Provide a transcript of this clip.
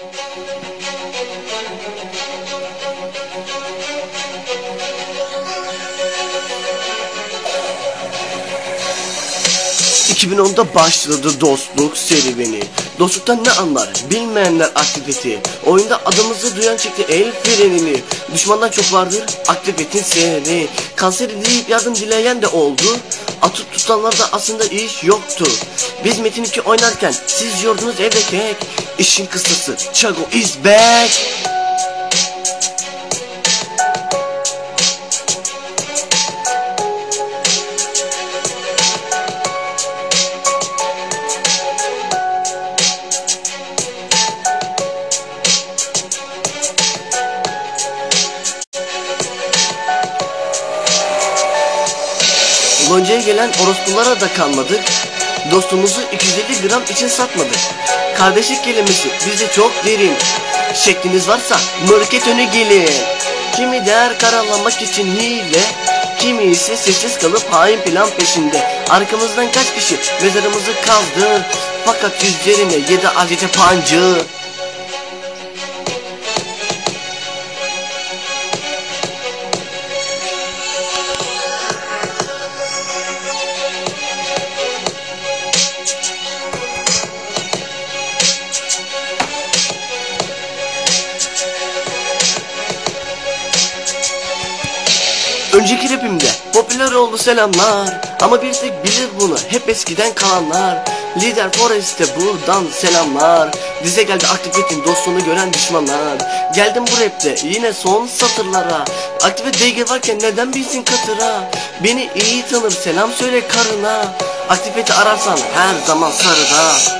Thank you. ...2010'da başladı dostluk serüveni. Dostluktan ne anlar? Bilmeyenler aktiviti. Oyunda adımızı duyan çekti el frenini. Düşmandan çok vardır aktivitin seni Kanseri deyip yardım dileyen de oldu. Atıp tutanlarda aslında iş yoktu. Biz Metin 2 oynarken siz yordunuz evde kek. İşin kıstası Chago is back Lonca'ya gelen orospulara da kalmadık. Dostumuzu 250 gram için satmadık. Kardeşlik kelimesi bizde çok derin. Şekliniz varsa market önü gelin. Kimi der karalanmak için hile. Kimi ise sessiz kalıp hain plan peşinde. Arkamızdan kaç kişi mezarımızı kazdı. Fakat yüzlerine yedi acete pancı. Önceki rapimde popüler oldu selamlar. Ama bir tek bilir bunu hep eskiden kalanlar. Lider Forest'e buradan selamlar. Dize geldi aktivetin dostluğunu gören düşmanlar. Geldim bu rapte yine son satırlara. Aktivet beygir varken neden bilsin katıra? Beni iyi tanır selam söyle karına. Aktiveti ararsan her zaman sarıda